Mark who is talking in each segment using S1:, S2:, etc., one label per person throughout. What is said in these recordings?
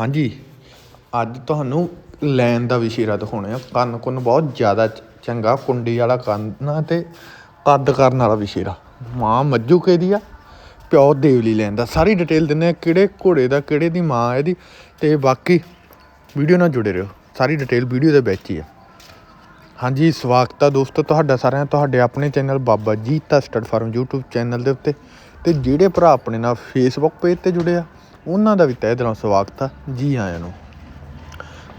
S1: ਹਾਂਜੀ, ਅੱਜ ਤੁਹਾਨੂੰ ਲੈਣ ਦਾ ਵਿਸ਼ੇਰਾ ਦਿਖਾਉਣੇ ਆ। ਕੰਨ ਕੁੰਨ ਬਹੁਤ ਜ਼ਿਆਦਾ ਚ- ਚੰਗਾ, ਕੁੰਡੀ ਵਾਲਾ ਕੰਨ ਆ ਤੇ ਕੱਦ ਕਰਨ ਵਾਲਾ ਵਿਸ਼ੇਰਾ ਮਾਂ ਮੱਝੂ ਕੇ ਦੀ ਆ? ਪਿਓ ਦੇਵਲੀ ਲੈਣ ਦਾ। ਸਾਰੀ ਡਿਟੇਲ ਦਿੰਦੇ ਆ ਕਿਹੜੇ ਘੋੜੇ ਦਾ, ਕਿਹੜੇ ਦੀ ਮਾਂ ਇਹਦੀ। ਤੇ ਬਾਕੀ ਵੀਡੀਓ ਨਾਲ ਜੁੜੇ ਰਹੋ। ਸਾਰੀ ਡਿਟੇਲ ਵੀਡੀਓ ਦੇ ਵਿੱਚ ਹੀ ਆ। ਹਾਂਜੀ, ਸਵਾਗਤ ਆ ਦੋਸਤੋ ਤੁਹਾਡਾ ਸਾਰਿਆਂ ਤੁਹਾਡੇ ਆਪਣੇ channel Baba Jeeta stud farm YouTube channel ਦੇ ਉੱਤੇ। ਤੇ ਜਿਹੜੇ ਭਰਾ ਆਪਣੇ ਨਾਲ Facebook ਪੇਜ ਤੇ ਜੁੜੇ ਆ ਉਹਨਾਂ ਦਾ ਵੀ ਤਹਿ ਦਿਲੋਂ ਸਵਾਗਤ ਆ, ਜੀ ਆਇਆਂ ਨੂੰ।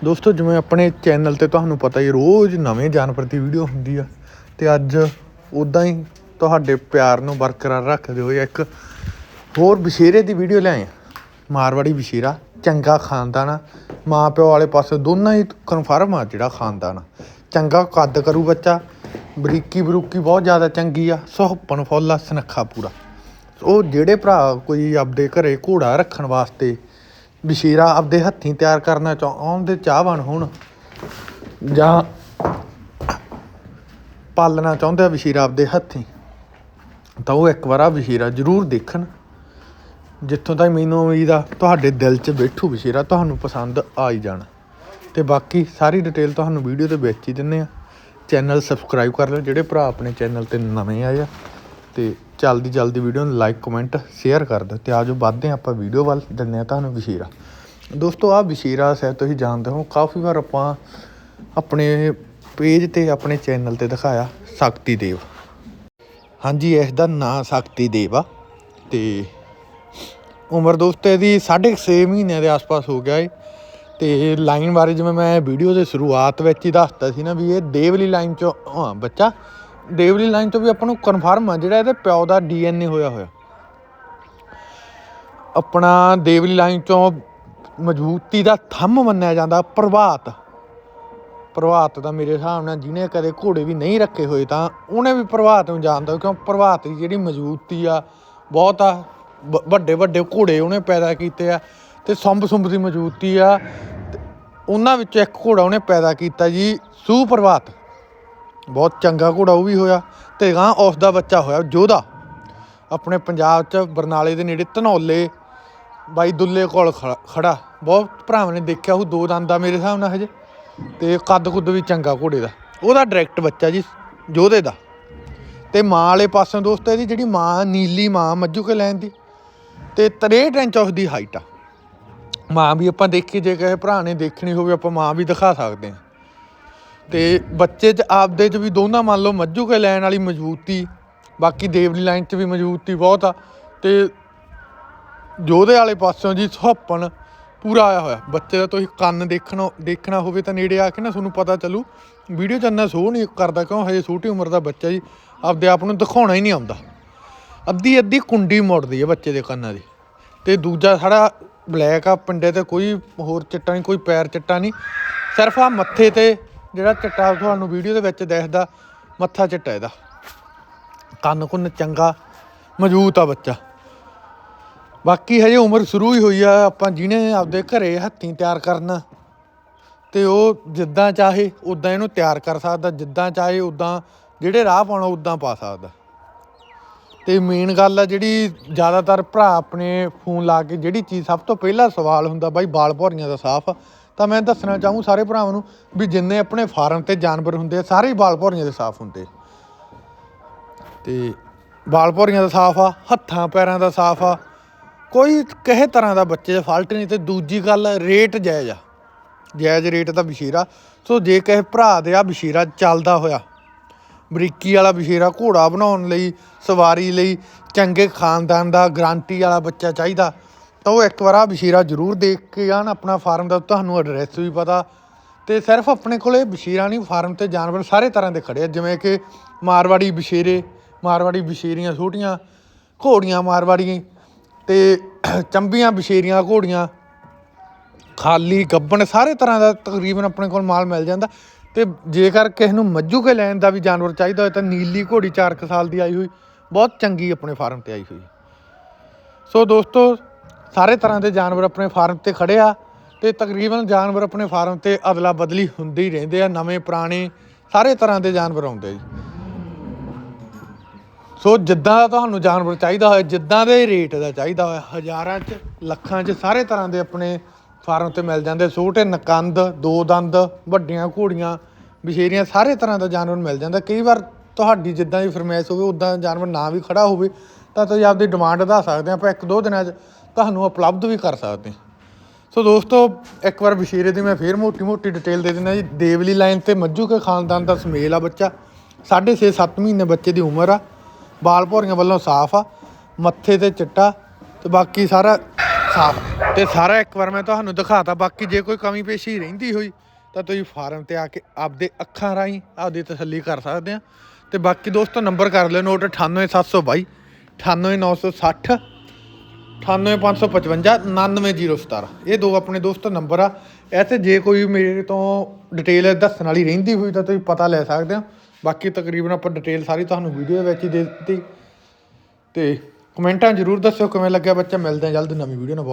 S1: ਦੋਸਤੋ, ਜਿਵੇਂ ਆਪਣੇ ਚੈਨਲ ਤੇ ਤੁਹਾਨੂੰ ਪਤਾ ਹੀ ਰੋਜ਼ ਨਵੇਂ ਜਾਨਵਰ ਦੀ ਵੀਡੀਓ ਹੁੰਦੀ ਆ, ਤੇ ਅੱਜ ਉਦਾਂ ਹੀ ਤੁਹਾਡੇ ਪਿਆਰ ਨੂੰ ਬਰਕਰਾਰ ਰੱਖਦੇ ਹੋਏ ਇੱਕ ਹੋਰ ਬਸ਼ੇਰੇ ਦੀ ਵੀਡੀਓ ਲਿਆਏ ਆ। ਮਾਰਵਾੜੀ ਬਸ਼ੇਰਾ ਚੰਗਾ ਖਾਨਦਾਨ ਆ। ਮਾਂ ਪਿਓ ਵਾਲੇ ਪਾਸੇ ਦੋਨਾਂ ਹੀ ਕਨਫਰਮ ਆ ਜਿਹੜਾ ਖਾਨਦਾਨ ਆ। ਚੰਗਾ ਕੱਦ ਕਰੂ ਬੱਚਾ ਬਰੀਕੀ ਬਰੂਕੀ ਬਹੁਤ ਜ਼ਿਆਦਾ ਚੰਗੀ ਆ, ਸੁਹੱਪਣ ਫੁੱਲ ਆ, ਸਨੱਖਾ ਪੂਰਾ। ਉਹ ਜਿਹੜੇ ਭਰਾ ਕੋਈ ਆਪਦੇ ਘਰੇ ਘੋੜਾ ਰੱਖਣ ਵਾਸਤੇ ਬਸ਼ੀਰਾ ਆਪਦੇ ਹੱਥੀਂ ਤਿਆਰ ਕਰਨਾ ਚਾਹੁੰਦੇ ਚਾਹਵਾਨ ਹੋਣ, ਜਾਂ ਪਾਲਣਾ ਚਾਹੁੰਦੇ ਆ ਬਸ਼ੀਰਾ ਆਪਦੇ ਹੱਥੀਂ, ਤਾਂ ਉਹ ਇੱਕ ਵਾਰ ਆ ਬਸ਼ੀਰਾ ਜ਼ਰੂਰ ਦੇਖਣ। ਜਿੱਥੋਂ ਤੱਕ ਮੈਨੂੰ ਉਮੀਦ ਆ, ਤੁਹਾਡੇ ਦਿਲ 'ਚ ਬੈਠੂ ਬਸ਼ੀਰਾ, ਤੁਹਾਨੂੰ ਪਸੰਦ ਆ ਹੀ ਜਾਣਾ। ਤੇ ਬਾਕੀ ਸਾਰੀ ਡਿਟੇਲ ਤੁਹਾਨੂੰ ਵੀਡੀਓ ਦੇ ਵਿੱਚ ਹੀ ਦਿੰਨੇ ਆ। ਚੈਨਲ ਸਬਸਕ੍ਰਾਈਬ ਕਰ ਲਓ, ਜਿਹੜੇ ਭਰਾ ਆਪਣੇ ਚੈਨਲ ਤੇ ਨਵੇਂ ਆਏ ਆ, ਤੇ ਜਲਦੀ ਜਲਦੀ ਵੀਡੀਓ ਨੂੰ ਲਾਈਕ ਕਮੈਂਟ ਸ਼ੇਅਰ ਕਰ ਦਿਓ ਤੇ ਆਜੋ ਵੱਧਦੇ ਹਾਂ ਆਪਾਂ ਵੀਡੀਓ ਵੱਲ, ਦਿੰਦੇ ਆ ਤੁਹਾਨੂੰ ਵਿਸ਼ੇਰਾ ਦੋਸਤੋ ਆ ਵਿਸ਼ੇਰਾ ਸ਼ਾਇਦ ਤੁਸੀਂ ਜਾਣਦੇ ਹੋ, ਕਾਫੀ ਵਾਰ ਆਪਾਂ ਆਪਣੇ ਪੇਜ ਤੇ, ਆਪਣੇ ਚੈਨਲ ਤੇ ਦਿਖਾਇਆ, ਸ਼ਕਤੀ ਦੇਵ। ਹਾਂਜੀ, ਇਸ ਦਾ ਨਾਂ ਸ਼ਕਤੀ ਦੇਵ ਆ ਤੇ ਉਮਰ ਦੋਸਤ ਇਹਦੀ 6.5 ਮਹੀਨਿਆਂ ਦੇ ਆਸ-ਪਾਸ ਹੋ ਗਿਆ ਏ। ਤੇ ਲਾਈਨ ਬਾਰੇ ਜਿਵੇਂ ਮੈਂ ਵੀਡੀਓ ਦੇ ਸ਼ੁਰੂਆਤ ਵਿੱਚ ਹੀ ਦੱਸਤਾ ਸੀ ਨਾ ਵੀ ਇਹ ਦੇਵਲੀ ਲਾਈਨ ਚੋਂ, ਹਾਂ, ਬੱਚਾ ਦੇਵਲੀ ਲਾਈਨ ਤੋਂ ਵੀ ਆਪਾਂ ਨੂੰ ਕਨਫਰਮ ਆ, ਜਿਹੜਾ ਇਹਦੇ ਪਿਓ ਦਾ ਡੀਐਨਏ ਹੋਇਆ ਹੋਇਆ। ਆਪਣਾ ਦੇਵਲੀ ਲਾਈਨ ਚੋਂ ਮਜ਼ਬੂਤੀ ਦਾ ਥੰਮ ਮੰਨਿਆ ਜਾਂਦਾ, ਪ੍ਰਭਾਤ। ਪ੍ਰਭਾਤ ਦਾ ਮੇਰੇ ਹਿਸਾਬ ਨਾਲ ਜਿਹਨੇ ਕਦੇ ਘੋੜੇ ਵੀ ਨਹੀਂ ਰੱਖੇ ਹੋਏ ਤਾਂ ਉਹਨੇ ਵੀ ਪ੍ਰਭਾਤ ਨੂੰ ਜਾਣਦਾ ਕਿਉਂ ਪ੍ਰਭਾਤ ਦੀ ਜਿਹੜੀ ਮਜ਼ਬੂਤੀ ਆ, ਬਹੁਤ ਆ, ਵ- ਵੱਡੇ ਵੱਡੇ ਘੋੜੇ ਉਹਨੇ ਪੈਦਾ ਕੀਤੇ ਆ ਤੇ ਸੰਭ ਸੁੰਭ ਦੀ ਮਜ਼ਬੂਤੀ ਆ, ਤੇ ਉਹਨਾਂ ਵਿੱਚੋਂ ਇੱਕ ਘੋੜਾ ਉਹਨੇ ਪੈਦਾ ਕੀਤਾ ਜੀ ਸੁਪ੍ਰਭਾਤ ਬਹੁਤ ਚੰਗਾ ਘੋੜਾ ਉਹ ਵੀ ਹੋਇਆ ਤੇ ਗਾਂ ਉਸ ਦਾ ਬੱਚਾ ਹੋਇਆ ਜੋਧਾ। ਆਪਣੇ ਪੰਜਾਬ 'ਚ ਬਰਨਾਲੇ ਦੇ ਨੇੜੇ ਧਨੌਲੇ ਬਾਈ ਦੁੱਲੇ ਕੋਲ ਖੜਾ- ਖੜਾ। ਬਹੁਤ ਭਰਾਵਾਂ ਨੇ ਦੇਖਿਆ ਉਹ ਦੋ ਦੰਦ ਆ ਮੇਰੇ ਹਿਸਾਬ ਨਾਲ ਹਜੇ ਤੇ ਕੱਦ ਕੁੱਦ ਵੀ ਚੰਗਾ ਘੋੜੇ ਦਾ। ਉਹਦਾ ਡਾਇਰੈਕਟ ਬੱਚਾ ਜੀ, ਜੋਧੇ ਦਾ। ਤੇ ਮਾਂ ਵਾਲੇ ਪਾਸੋਂ ਦੋਸਤੋ, ਇਹਦੀ ਜਿਹੜੀ ਮਾਂ, ਨੀਲੀ ਮਾਂ ਮੱਜੂ ਕੇ ਲੈਣ ਦੀ। ਤੇ 63 ਇੰਚ ਉਸ ਦੀ ਹਾਈਟ ਆ। ਮਾਂ ਵੀ ਆਪਾਂ ਦੇਖੀ, ਜੇ ਕਿਸੇ ਭਰਾ ਨੇ ਦੇਖਣੀ ਹੋਵੇ, ਆਪਾਂ ਮਾਂ ਵੀ ਦਿਖਾ ਸਕਦੇ ਹਾਂ। ਤੇ ਬੱਚੇ 'ਚ ਆਪਦੇ 'ਚ ਵੀ ਦੋਨਾਂ ਮੰਨ ਲਓ ਮੱਝੂ ਕੇ ਲੈਣ ਵਾਲੀ ਮਜ਼ਬੂਤੀ, ਬਾਕੀ ਦੇਵਲੀ ਲਾਈਨ 'ਚ ਵੀ ਮਜ਼ਬੂਤੀ ਬਹੁਤ ਆ, ਤੇ ਜੋਧੇ ਵਾਲੇ ਪਾਸਿਓਂ ਜੀ ਸੁਹੱਪਣ ਪੂਰਾ ਆਇਆ ਹੋਇਆ। ਬੱਚੇ ਦਾ ਤੁਸੀਂ ਕੰਨ ਦੇਖਣਾ ਦੇਖਣਾ ਹੋਵੇ ਤਾਂ ਨੇੜੇ ਆ ਕੇ ਨਾ ਤੁਹਾਨੂੰ ਪਤਾ ਚੱਲੂ। ਵੀਡੀਓ 'ਚ ਇੰਨਾ ਸ਼ੋਅ ਨਹੀਂ ਕਰਦਾ ਕਿਉਂ? ਹਜੇ ਛੋਟੀ ਉਮਰ ਦਾ ਬੱਚਾ ਜੀ, ਆਪਦੇ ਆਪ ਨੂੰ ਦਿਖਾਉਣਾ ਹੀ ਨਹੀਂ ਆਉਂਦਾ। ਅੱਧੀ ਅੱਧੀ ਕੁੰਡੀ ਮੁੜਦੀ ਹੈ ਬੱਚੇ ਦੇ ਕੰਨਾਂ ਦੀ। ਤੇ ਦੂਜਾ ਸਾਡਾ ਬਲੈਕ ਆ, ਪਿੰਡੇ ਤੇ ਕੋਈ ਹੋਰ ਚਿੱਟਾ ਨਹੀਂ, ਕੋਈ ਪੈਰ ਚਿੱਟਾ ਨਹੀਂ। ਸਿਰਫ ਆ ਮੱਥੇ ਤੇ ਜਿਹੜਾ ਚਿੱਟਾ ਤੁਹਾਨੂੰ ਵੀਡੀਓ ਦੇ ਵਿੱਚ ਦਿਖਦਾ, ਮੱਥਾ ਚਿੱਟਾ ਇਹਦਾ। ਕੰਨ ਕੁੰਨ ਚੰਗਾ, ਮਜ਼ਬੂਤ ਆ ਬੱਚਾ। ਬਾਕੀ ਹਜੇ ਉਮਰ ਸ਼ੁਰੂ ਹੀ ਹੋਈ ਆ, ਆਪਾਂ ਜਿਹਨੇ ਆਪਦੇ ਘਰੇ ਹੱਥੀਂ ਤਿਆਰ ਕਰਨਾ, ਤੇ ਉਹ ਜਿੱਦਾਂ ਚਾਹੇ, ਉਦਾਂ ਇਹਨੂੰ ਤਿਆਰ ਕਰ ਸਕਦਾ, ਜਿੱਦਾਂ ਚਾਹੇ ਉਦਾਂ, ਜਿਹੜੇ ਰਾਹ ਪਾਉਣਾ, ਉਦਾਂ ਪਾ ਸਕਦਾ। ਤੇ ਮੇਨ ਗੱਲ ਆ ਜਿਹੜੀ ਜ਼ਿਆਦਾਤਰ ਭਰਾ ਆਪਣੇ ਫੋਨ ਲਾ ਕੇ ਜਿਹੜੀ ਚੀਜ਼ ਸਭ ਤੋਂ ਪਹਿਲਾ ਸਵਾਲ ਹੁੰਦਾ ਬਾਈ ਬਾਲ ਭੌਰੀਆਂ ਦਾ ਸਾਫ਼। ਤਾਂ ਮੈਂ ਦੱਸਣਾ ਚਾਹੂੰ ਸਾਰੇ ਭਰਾਵਾਂ ਨੂੰ ਵੀ ਜਿੰਨੇ ਆਪਣੇ ਫਾਰਮ ਤੇ ਜਾਨਵਰ ਹੁੰਦੇ ਆ, ਸਾਰੇ ਹੀ ਬਾਲ ਭੌਰੀਆਂ ਦੇ ਸਾਫ਼ ਹੁੰਦੇ। ਤੇ ਬਾਲ ਭੌਰੀਆਂ ਦਾ ਸਾਫ਼ ਆ, ਹੱਥਾਂ ਪੈਰਾਂ ਦਾ ਸਾਫ਼ ਆ, ਕੋਈ ਕਿਸੇ ਤਰ੍ਹਾਂ ਦਾ ਬੱਚੇ ਦਾ ਫਾਲਟ ਨਹੀਂ ਤੇ ਦੂਜੀ ਗੱਲ ਰੇਟ ਜਾਇਜ਼ ਆ। ਜਾਇਜ਼ ਰੇਟ ਦਾ ਬਸ਼ੀਰਾ। ਸੋ ਜੇ ਕਿਸੇ ਭਰਾ ਦੇ ਆ ਬਸ਼ੀਰਾ ਚੱਲਦਾ ਹੋਇਆ ਬਰੀਕੀ ਵਾਲਾ ਬਸ਼ੀਰਾ ਘੋੜਾ ਬਣਾਉਣ ਲਈ, ਸਵਾਰੀ ਲਈ, ਚੰਗੇ ਖਾਨਦਾਨ ਦਾ ਗਰੰਟੀ ਵਾਲਾ ਬੱਚਾ ਚਾਹੀਦਾ। ਤਾਂ ਉਹ ਇੱਕ ਵਾਰ ਆ ਬਸ਼ੀਰਾ ਜ਼ਰੂਰ ਦੇਖ ਕੇ ਜਾਣ, ਆਪਣਾ ਫਾਰਮ ਦਾ ਤੁਹਾਨੂੰ ਐਡਰੈਸ ਵੀ ਪਤਾ। ਤੇ ਸਿਰਫ ਆਪਣੇ ਕੋਲੇ ਬਸ਼ੀਰਾ ਨਹੀਂ, ਫਾਰਮ ਤੇ ਜਾਨਵਰ ਸਾਰੇ ਤਰ੍ਹਾਂ ਦੇ ਖੜੇ ਆ, ਜਿਵੇਂ ਕਿ ਮਾਰਵਾੜੀ ਬਸ਼ੀਰੇ, ਮਾਰਵਾੜੀ ਬਸ਼ੀਰੀਆਂ ਛੋਟੀਆਂ, ਘੋੜੀਆਂ ਮਾਰਵਾੜੀਆਂ, ਤੇ ਚੰਬੀਆਂ ਬਸ਼ੀਰੀਆਂ, ਘੋੜੀਆਂ, ਖਾਲੀ ਗੱਬਣ, ਸਾਰੇ ਤਰ੍ਹਾਂ ਦਾ ਤਕਰੀਬਨ ਆਪਣੇ ਕੋਲ ਮਾਲ ਮਿਲ ਜਾਂਦਾ। ਤੇ ਜੇਕਰ ਕਿਸੇ ਨੂੰ ਮੱਝੂ ਕੇ ਲੈਣ ਦਾ ਵੀ ਜਾਨਵਰ ਚਾਹੀਦਾ ਹੋਏ ਤਾਂ ਨੀਲੀ ਘੋੜੀ 4 ਕੁ ਸਾਲ ਦੀ ਆਈ ਹੋਈ, ਬਹੁਤ ਚੰਗੀ ਆਪਣੇ ਫਾਰਮ ਤੇ ਆਈ ਹੋਈ। ਸੋ ਦੋਸਤੋ, ਸਾਰੇ ਤਰ੍ਹਾਂ ਦੇ ਜਾਨਵਰ ਆਪਣੇ ਫਾਰਮ ਤੇ ਖੜੇ ਆ ਤੇ ਤਕਰੀਬਨ ਜਾਨਵਰ ਆਪਣੇ ਫਾਰਮ ਤੇ ਅਦਲਾ ਬਦਲੀ ਹੁੰਦੇ ਹੀ ਰਹਿੰਦੇ ਆ, ਨਵੇਂ ਪੁਰਾਣੇ ਸਾਰੇ ਤਰ੍ਹਾਂ ਦੇ ਜਾਨਵਰ ਆਉਂਦੇ ਜੀ। ਸੋ ਜਿੱਦਾਂ ਦਾ ਤੁਹਾਨੂੰ ਜਾਨਵਰ ਚਾਹੀਦਾ ਹੋਇਆ, ਜਿੱਦਾਂ ਦੇ ਰੇਟ ਦਾ ਚਾਹੀਦਾ ਹੋਇਆ, ਹਜ਼ਾਰਾਂ 'ਚ, ਲੱਖਾਂ 'ਚ ਸਾਰੇ ਤਰ੍ਹਾਂ ਦੇ ਆਪਣੇ ਫਾਰਮ ਤੇ ਮਿਲ ਜਾਂਦੇ ਛੋਟੇ ਨਕੰਦ, ਦੋ ਦੰਦ, ਵੱਡੀਆਂ ਘੋੜੀਆਂ, ਵਿਸ਼ੇਰੀਆਂ, ਸਾਰੇ ਤਰ੍ਹਾਂ ਦਾ ਜਾਨਵਰ ਮਿਲ ਜਾਂਦਾ। ਕਈ ਵਾਰ ਤੁਹਾਡੀ ਜਿੱਦਾਂ ਦੀ ਫਰਮਾਇਸ਼ ਹੋਵੇ ਉਦਾਂ ਜਾਨਵਰ ਨਾ ਵੀ ਖੜਾ ਹੋਵੇ, ਤਾਂ ਤੁਸੀਂ ਆਪਦੀ ਡਿਮਾਂਡ ਵਧਾ ਸਕਦੇ ਆ ਆਪਾਂ ਇੱਕ ਦੋ ਦਿਨਾਂ 'ਚ ਤੁਹਾਨੂੰ ਉਪਲਬਧ ਵੀ ਕਰ ਸਕਦੇ ਸੋ ਦੋਸਤੋ, ਇੱਕ ਵਾਰ ਬਸ਼ੀਰੇ ਦੀ ਮੈਂ ਫੇਰ ਮੋਟੀ ਮੋਟੀ ਡਿਟੇਲ ਦੇ ਦਿੰਦਾ ਜੀ। ਦੇਵਲੀ ਲਾਈਨ ਤੇ ਮੱਜੂ ਕੇ ਖਾਨਦਾਨ ਦਾ ਸਮੇਲ ਆ ਬੱਚਾ। 6.5 7 ਮਹੀਨੇ ਬੱਚੇ ਦੀ ਉਮਰ ਆ। ਬਾਲ ਭੌਰੀਆਂ ਵੱਲੋਂ ਸਾਫ਼ ਆ। ਮੱਥੇ ਤੇ ਚਿੱਟਾ ਤੇ ਬਾਕੀ ਸਾਰਾ ਸਾਫ਼। ਤੇ ਸਾਰਾ ਇੱਕ ਵਾਰ ਮੈਂ ਤੁਹਾਨੂੰ ਦਿਖਾਤਾ, ਬਾਕੀ ਜੇ ਕੋਈ ਕਮੀ ਪੇਸ਼ੀ ਰਹਿੰਦੀ ਹੋਈ, ਤਾਂ ਤੁਸੀਂ ਫਾਰਮ ਤੇ ਆ ਕੇ ਆਪਦੇ ਅੱਖਾਂ ਰਾਹੀਂ ਆਪਦੀ ਤਸੱਲੀ ਕਰ ਸਕਦੇ ਆ। ਤੇ ਬਾਕੀ ਦੋਸਤੋ, ਨੰਬਰ ਕਰ ਲਿਓ ਨੋਟ 98722 98960 98555 99017 ਇਹ ਦੋ ਆਪਣੇ ਦੋਸਤੋ ਨੰਬਰ ਆ। ਇਹ ਜੇ ਕੋਈ ਮੇਰੇ ਤੋਂ ਡਿਟੇਲ ਦੱਸਣ ਵਾਲੀ ਰਹਿੰਦੀ ਹੋਈ, ਤਾਂ ਤੁਸੀਂ ਪਤਾ ਲੈ ਸਕਦੇ ਹੋ। ਬਾਕੀ ਤਕਰੀਬਨ ਆਪਾਂ ਡਿਟੇਲ ਸਾਰੀ ਤੁਹਾਨੂੰ ਵੀਡੀਓ ਵਿੱਚ ਹੀ ਦੇ ਦਿੱਤੀ। ਤੇ ਕਮੈਂਟਾਂ ਜ਼ਰੂਰ ਦੱਸਿਓ ਕਿਵੇਂ ਲੱਗਿਆ ਬੱਚਾ? ਮਿਲਦੇ ਆ ਜਲਦ ਨਵੀਂ ਵੀਡੀਓ ਨਾਲ।